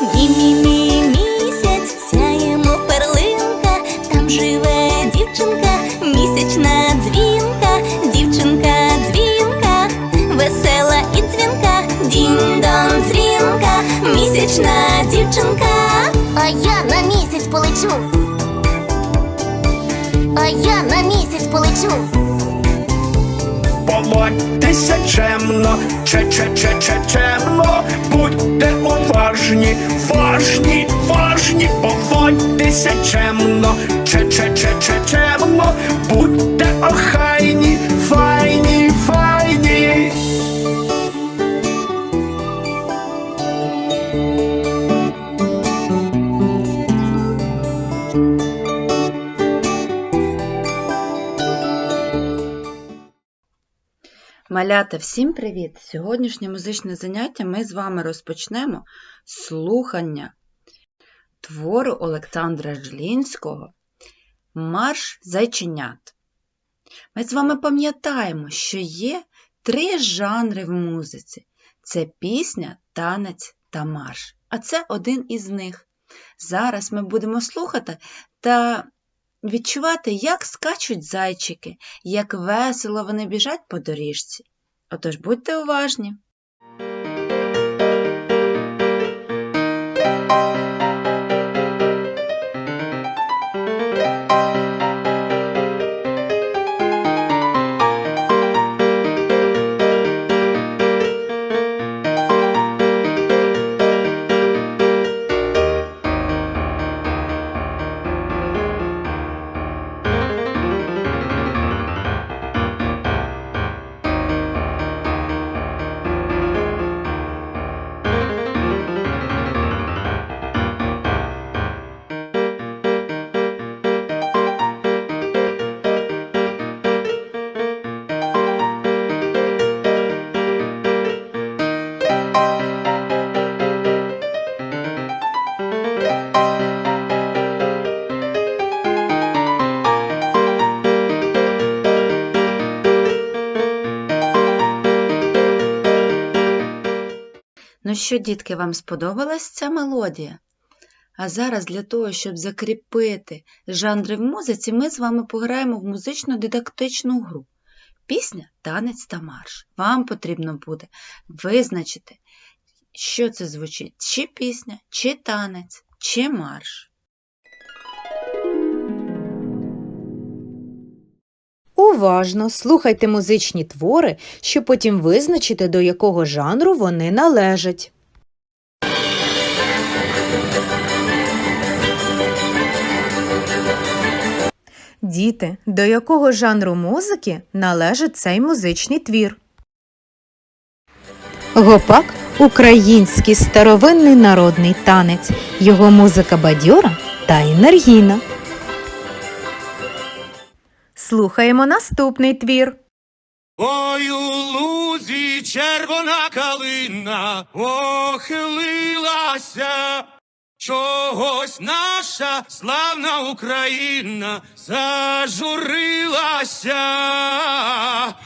Мі-мі-мі місяць, сяємо перлинка, там живе дівчинка, місячна дзвінка, дівчинка дзвінка, весела і дзвінка, дінь-дон дзвінка, місячна дівчинка. А я на місяць полечу. А я на місяць полечу. Поводьтеся чемно, че-че-че-че чемно, будьте уважні, важні, важні, поводьтеся чемно, че-че-че-че чемно, будьте охайні, Малята, всім привіт! Сьогоднішнє музичне заняття ми з вами розпочнемо слухання твору Олександра Жлінського Марш зайченят. Ми з вами пам'ятаємо, що є три жанри в музиці: це пісня, танець та марш. А це один із них. Зараз ми будемо слухати та відчувати, як скачуть зайчики, як весело вони біжать по доріжці. Отож будьте уважні. Що, дітки, вам сподобалась ця мелодія? А зараз для того, щоб закріпити жанри в музиці, ми з вами пограємо в музично-дидактичну гру. Пісня, танець та марш. Вам потрібно буде визначити, що це звучить, чи пісня, чи танець, чи марш. Уважно слухайте музичні твори, щоб потім визначити, до якого жанру вони належать. Діти, до якого жанру музики належить цей музичний твір? Гопак український старовинний народний танець. Його музика бадьора та енергійна. Слухаємо наступний твір. Ой, у лузі червона калина похилилася, чогось наша славна Україна зажурилася.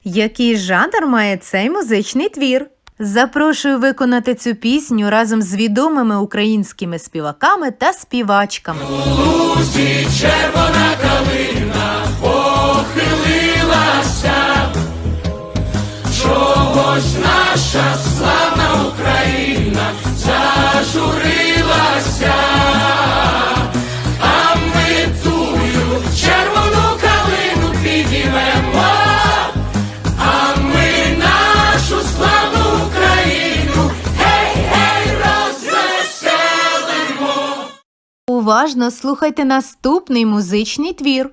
Який жанр має цей музичний твір? Запрошую виконати цю пісню разом з відомими українськими співаками та співачками. Лузі червона калина похилилася, чогось наша славна Україна зажурилася. А ми тую червону калину підіймемо, а ми нашу славну Україну, гей, гей, розвеселимо. Уважно слухайте наступний музичний твір.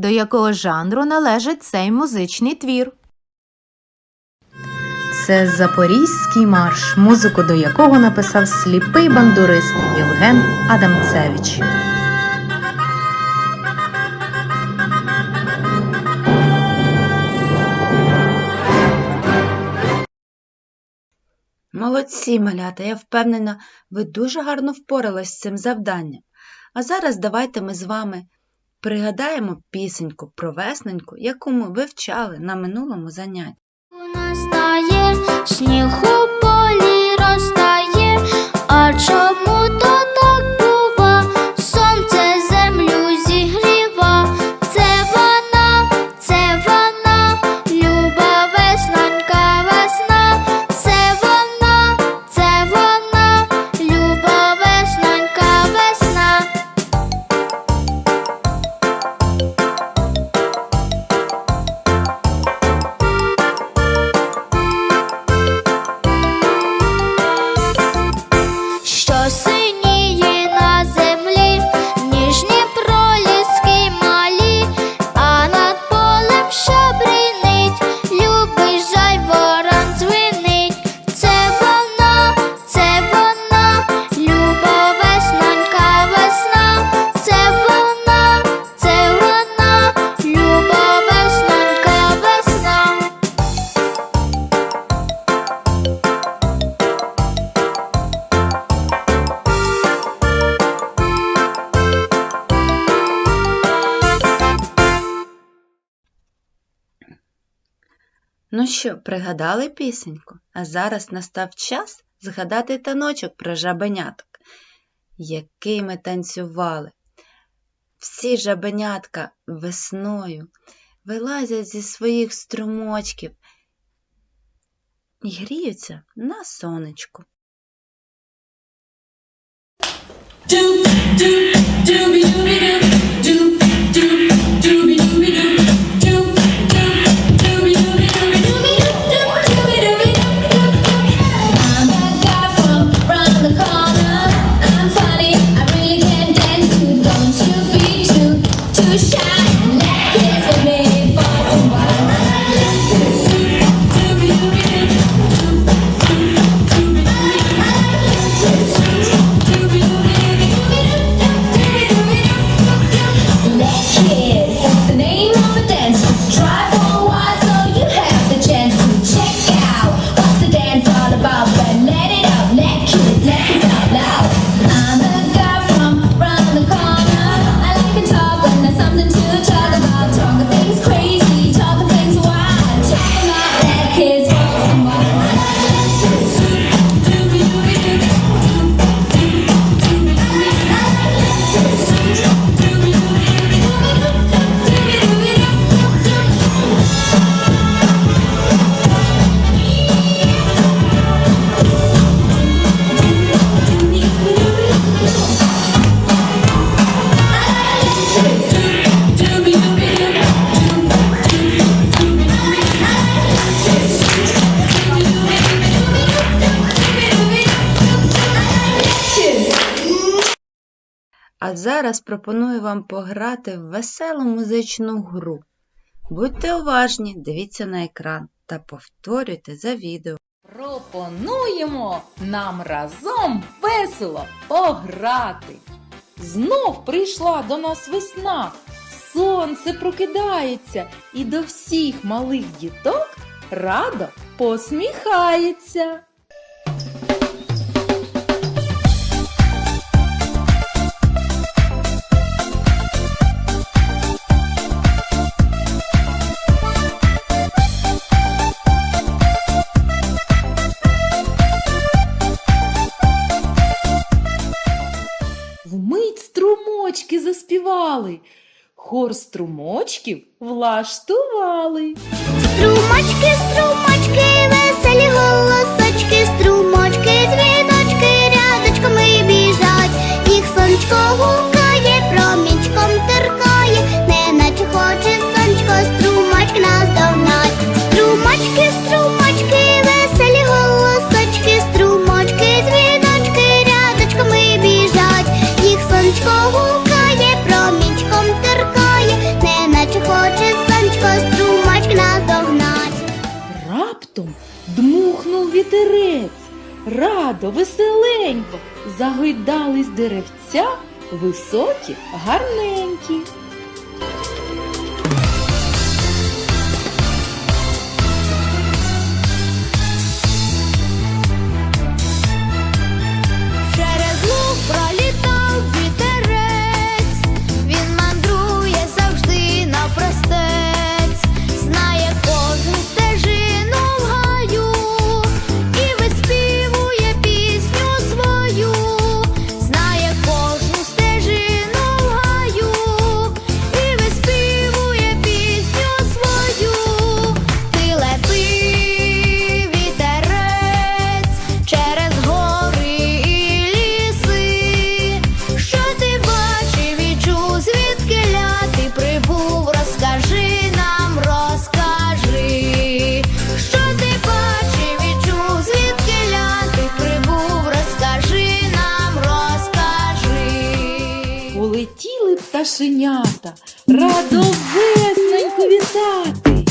До якого жанру належить цей музичний твір? Це Запорізький марш, музику до якого написав сліпий бандурист Євген Адамцевич. Молодці, малята, я впевнена, ви дуже гарно впорались з цим завданням. А зараз давайте ми з вами пригадаємо пісеньку про весненьку, яку ми вивчали на минулому занятті. Настає, сніг у полі розтає, а чому Ну що, пригадали пісеньку? А зараз настав час згадати таночок про жабеняток, який ми танцювали. Всі жабенятка весною вилазять зі своїх струмочків і гріються на сонечку. I'm зараз пропоную вам пограти в веселу музичну гру. Будьте уважні, дивіться на екран та повторюйте за відео. Пропонуємо нам разом весело пограти. Знов прийшла до нас весна, сонце прокидається і до всіх малих діток радо посміхається. Заспівали, хор струмочків влаштували. Струмочки, струмочки, веселі голосочки, вітерець, радо, веселенько, загойдались деревця, високі, гарненькі. Пташенята, радо весненько вітати.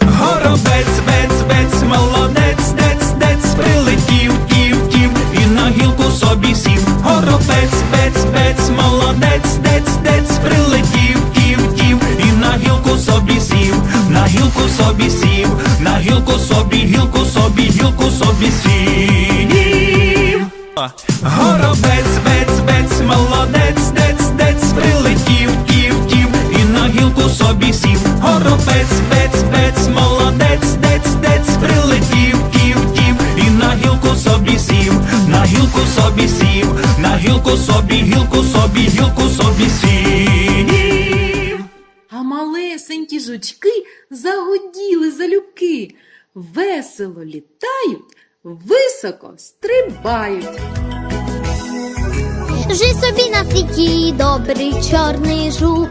Горобець, бець, бець, молодець, дець, дець, прилетів, тів, тів, і на гілку собі сів. Горобець, бець, бець, молодець, дець, дець, прилетів, тів, тів, і на гілку собі сів, на гілку собі сів, на гілку собі, гілку собі, гілку собі сів. Сів. Горобець, бець, бець, молодець, дець, дець, прилетів, тів, тів, і на гілку собі сів, на гілку собі сів, на гілку собі, гілку собі, гілку собі сів. А малесенькі жучки загуділи залюбки, весело літають, високо стрибають. Жив собі на світі добрий чорний жук.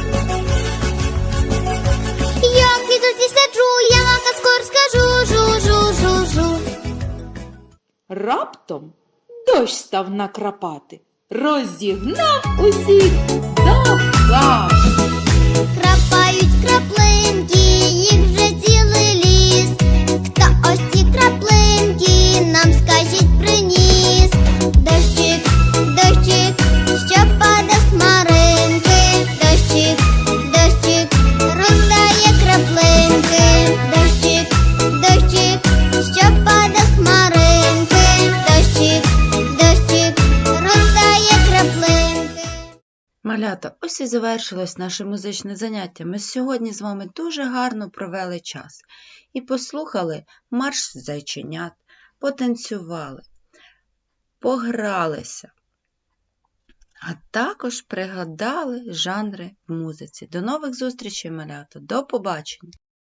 Раптом дощ став накрапати, розігнав усіх Малята, ось і завершилось наше музичне заняття. Ми сьогодні з вами дуже гарно провели час і послухали марш зайченят, потанцювали, погралися, а також пригадали жанри в музиці. До нових зустрічей, малята! До побачення!